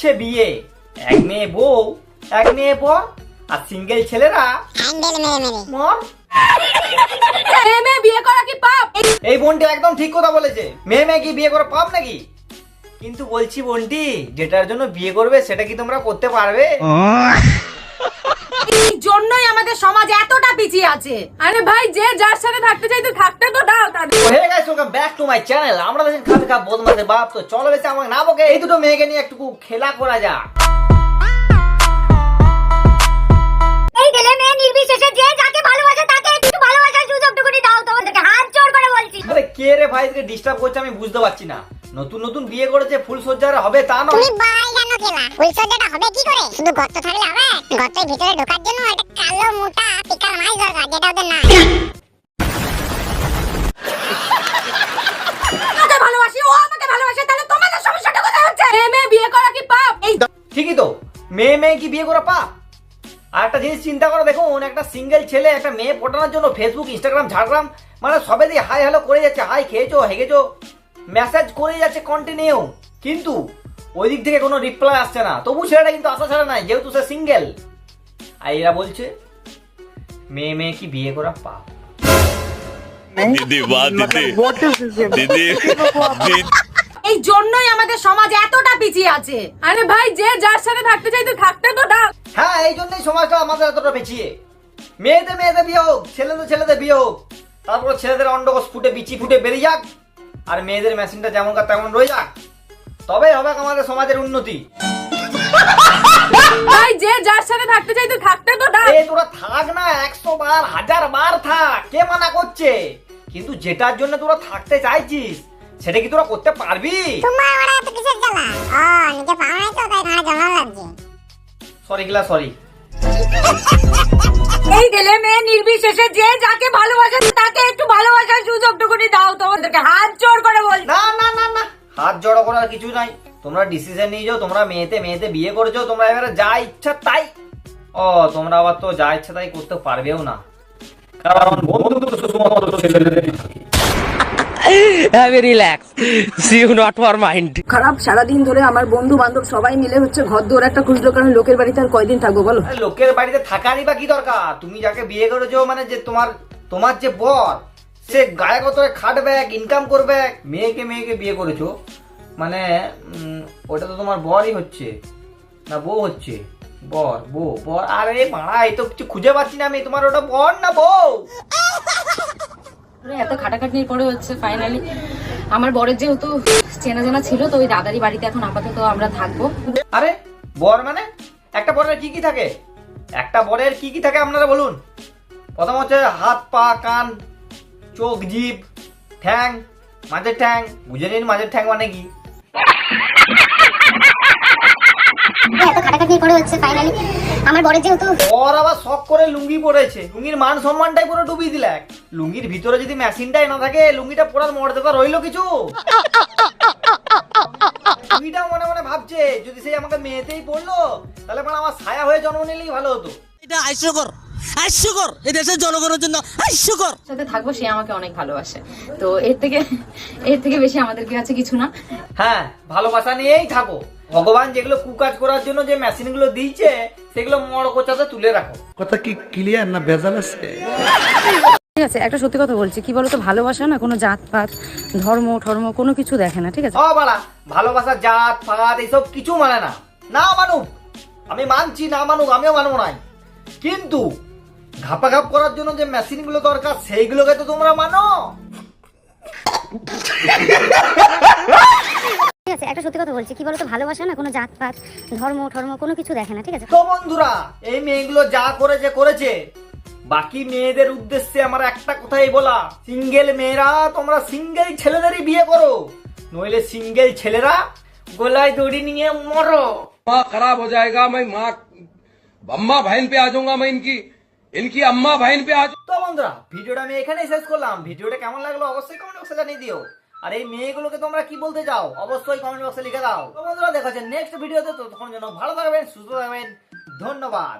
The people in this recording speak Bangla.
হচ্ছে বিয়ে। এক মেয়ে বউ এক মেয়ে পর আর সিঙ্গেল ছেলেরা মেরে মেয়ে মেয়ে বিয়ে করা কি পাপ? এই বোনটি একদম ঠিক কথা বলেছে। মেয়ে মেয়ে কি বিয়ে করে পাপ নাকি? কিন্তু বলছি বোনটি যেটার জন্য বিয়ে করবে সেটা কি তোমরা করতে পারবে? আমাদের সমাজ এতটা পিছিয়ে আছে। আরে ভাই যে যার সাথে থাকতে চাইতে থাকতে তো দাও তাদের। Hey guys welcome back to my channel আমরা দেখেন খাবে খা বদমাসের বাপ তো চলো বেশি আমাকে না বকে এই দুটো মেয়েকে নিয়ে একটু খেলা করা যাক। এই ছেলে মেয়ে নির্বিশেষে যে যাকে ভালোবাসে তাকে একটু ভালোবাসার সুযোগটুকুনি দাও তোমাদেরকে। হাত জোর করে বলছি। আরে কে রে ভাই ডিস্টার্ব করছে আমি বুঝতে পারছি না। নতুন নতুন বিয়ে করেছে ফুল সজ্জার হবে তা নয়। তুমি বাই জানো খেলা? ফুলসজ্জাটা হবে কি করে? শুধু গর্ত থাকলে হবে? গর্তের ভিতরে ঢোকার জন্য একটা কালো মোটা পিকার মাছ দরকার যেটা ওদের নাই আমাকে ভালোবাসি ও আমাকে ভালোবাসে তাহলে তোমাদের সমস্যাটা কোথায় হচ্ছে? মেয়ে মেয়ে বিয়ে করা কি পাপ? এই ঠিকই তো মেয়ে মেয়ে কি বিয়ে করা পা আর একটা জিনিস চিন্তা করে দেখুন একটা সিঙ্গেল ছেলে একটা মেয়ে পটানোর জন্য ফেসবুক ইনস্টাগ্রাম ঝাড়গ্রাম মানে সবে দিয়ে হাই হ্যালো করে যাচ্ছে। হাই খেয়েছো হেগেছো। মেসেজ করে যাচ্ছে কন্টিনিউ কিন্তু ওই দিক থেকে কোনো রিপ্লাই আসছে না। তবু ছেলেটা কিন্তু আশা ছাড়া নাই যেহেতু সে সিঙ্গেল আর এরা বলছে মেয়ে মেয়ে কি বিয়ে করা পা দিদি বা দিদি। দিদি এই জন্যই আমাদের সমাজ এতটা পিছিয়ে আছে। আরে ভাই যে যার সাথে থাকতে চাই তো থাকতে তো থাক হ্যাঁ এই জন্যই সমাজটা আমাদের এতটা পিছিয়ে। মেয়েদের মেয়েদের বিয়ে হোক ছেলেদের ছেলেদের বিয়ে হোক তারপর ছেলেদের অন্ডকোষ ফুটে বিচি ফুটে বেরিয়ে যাক। আর মেয়েদের মেশিনটা যেমন কার তেমন রয়ে যাক তবে হবে আমাদের সমাজের উন্নতি। ভাই যে যার সাথে থাকতে চাইতে থাকতে তো দাও এ তোরা থাক না একশো বার হাজার বার থাক কে মানা করছে? কিন্তু যেটার জন্য তোরা থাকতে চাইছিস সেটা কি তোরা করতে পারবি? তোমার ওরা এত কিসের জ্বালা? ও নিজে পাও নাই তো তাই ঘাড়ে জ্বালা লাগছে। সরি গিলা সরি এই ছেলে মেয়ে নির্বিশেষে যে যাকে ভালোবাসে তাকে একটু ভালোবাসার সুযোগটুকুনি দাও তোমাদেরকে। হাত জোর না না না না হাত জড়ো করার কিছু নাই তোমরা ডিসিশন নিয়ে যাও তোমরা মেয়েতে মেয়েতে বিয়ে করেছ তোমরা এবারে যা ইচ্ছা তাই ও তোমরা আবার তো যা ইচ্ছা তাই করতে পারবেও না কারণ বন্ধু তো শুধুমাত্র থাকে। have a relax. See you not for mind. খারাপ সারাদিন ধরে আমার বন্ধু বান্ধব সবাই মিলে হচ্ছে ঘর দৌড় একটা খুঁজলো কারণ লোকের বাড়িতে আর কয়দিন থাকব বলো লোকের বাড়িতে থাকারই বা কি দরকার তুমি যাকে বিয়ে করেছ মানে যে তোমার তোমার যে বর সে গায়ে কত খাটবে ইনকাম করবে মেয়েকে মেয়েকে বিয়ে করেছ মানে ওটা তো তোমার বরই হচ্ছে। না বউ হচ্ছে। বর বউ বর। আরে মারা এই তো কিছু খুঁজে পাচ্ছি না আমি। তোমার ওটা বর না বউ? এত খাটাখাটনির পরে হচ্ছে ফাইনালি আমার বরের যেহেতু চেনা জানা ছিল তো ওই দাদারি বাড়িতে এখন আপাতত আমরা থাকব। আরে বর মানে? একটা বরের কি কি থাকে? একটা বরের কি কি থাকে আপনারা বলুন? প্রথম হচ্ছে হাত পা কান চোখ জিভ ঠ্যাং মাঝের ঠ্যাং। বুঝে নিন মাঝের ঠ্যাং মানে কি? এত পড়ে করে হচ্ছে ফাইনালি আমার বড় যেহেতু ওর আবার শখ করে লুঙ্গি পরেছে লুঙ্গির মান সম্মানটাই পুরো ডুবিয়ে দিলে লুঙ্গির ভিতরে যদি মেশিনটাই না থাকে লুঙ্গিটা পরার মর্যাদা রইল কিছু? লুঙ্গিটা মনে মনে ভাবছে যদি সেই আমাকে মেয়েতেই পড়ল তাহলে মানে আমার ছায়া হয়ে জন্ম নিলেই ভালো হতো। এটা হাস্যকর হাস্যকর এই দেশের জনগণের জন্য হাস্যকর সাথে থাকব সে আমাকে অনেক ভালোবাসে। তো এর থেকে এর থেকে বেশি আমাদের কাছে কিছু না। হ্যাঁ ভালোবাসা নিয়েই থাকো। ভগবান যেগুলো কুকাজ করার জন্য যে মেশিনগুলো দিয়েছে সেগুলো মড় কোচাতে তুলে রাখো। কথা কি ক্লিয়ার না ভেজাল আছে? ঠিক আছে একটা সত্যি কথা বলছি। কি বলতো ভালোবাসা না কোনো জাত পাত ধর্ম ধর্ম কোনো কিছু দেখে না ঠিক আছে? ও বাড়া ভালোবাসা জাত ফাত এইসব কিছু মানে না। না মানুক। আমি মানছি না মানুক আমিও মানব নাই। কিন্তু ঘাপাঘাপ করার জন্য যে মেশিনগুলো দরকার সেইগুলোকে তো তোমরা মানো ঠিক আছে একটা সত্যি কথা বলছি কি বলতো ভালোবাসা না কোনো জাত পাত ধর্ম ধর্ম কোনো কিছু দেখে না ঠিক আছে তো বন্ধুরা এই মেয়েগুলো যা করেছে করেছে বাকি মেয়েদের উদ্দেশ্যে আমার একটা কথাই বলা সিঙ্গেল মেয়েরা তোমরা সিঙ্গেল ছেলেদেরই বিয়ে করো নইলে সিঙ্গেল ছেলেরা গলায় দড়ি নিয়ে মরো माँ खराब हो जाएगा मैं माँ अम्मा बहन पे आ जाऊंगा मैं इनकी ইনকি আম্মা ভাইন পে আজ তো বন্ধুরা, ভিডিওটা আমি এখানেই শেষ করলাম। ভিডিওটা কেমন লাগল অবশ্যই কমেন্ট বক্সে জানিয়ে দিও। আর এই মেয়েগুলোকে তোমরা কি বলতে চাও, অবশ্যই কমেন্ট বক্সে লিখে দাও। তো বন্ধুরা, দেখা হচ্ছে নেক্সট ভিডিওতে। ততক্ষণ যেন ভালো থাকবেন, সুস্থ থাকবেন। ধন্যবাদ।